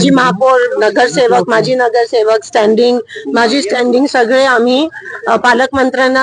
माजी महापौर नगरसेवक माजी नगरसेवक स्टँडिंग माजी स्टँडिंग सगळे आम्ही पालकमंत्र्यांना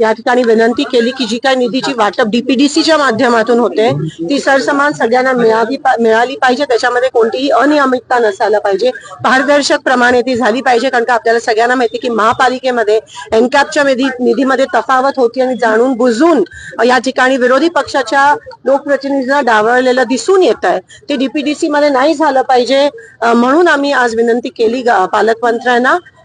या ठिकाणी विनंती केली की जी काय निधीची वाटप डीपीडीसीच्या माध्यमातून होते ती सरसमान सगळ्यांना मिळावी मिळाली पाहिजे. त्याच्यामध्ये कोणतीही अनियमितता नसायला पाहिजे. पारदर्शक प्रमाणे ती झाली पाहिजे कारण का आपल्याला सगळ्यांना माहिती की महापालिकेमध्ये एनकॅपच्या निधी निधीमध्ये तफावत होती आणि जाणून बुजून या ठिकाणी विरोधी पक्षाच्या लोकप्रतिनिधींना डावळलेलं दिसून येत आहे ते डीपीडीसी मध्ये नाही झालं पाहिजे. म्हणून आम्ही आज विनंती केली पालकमंत्र्यांना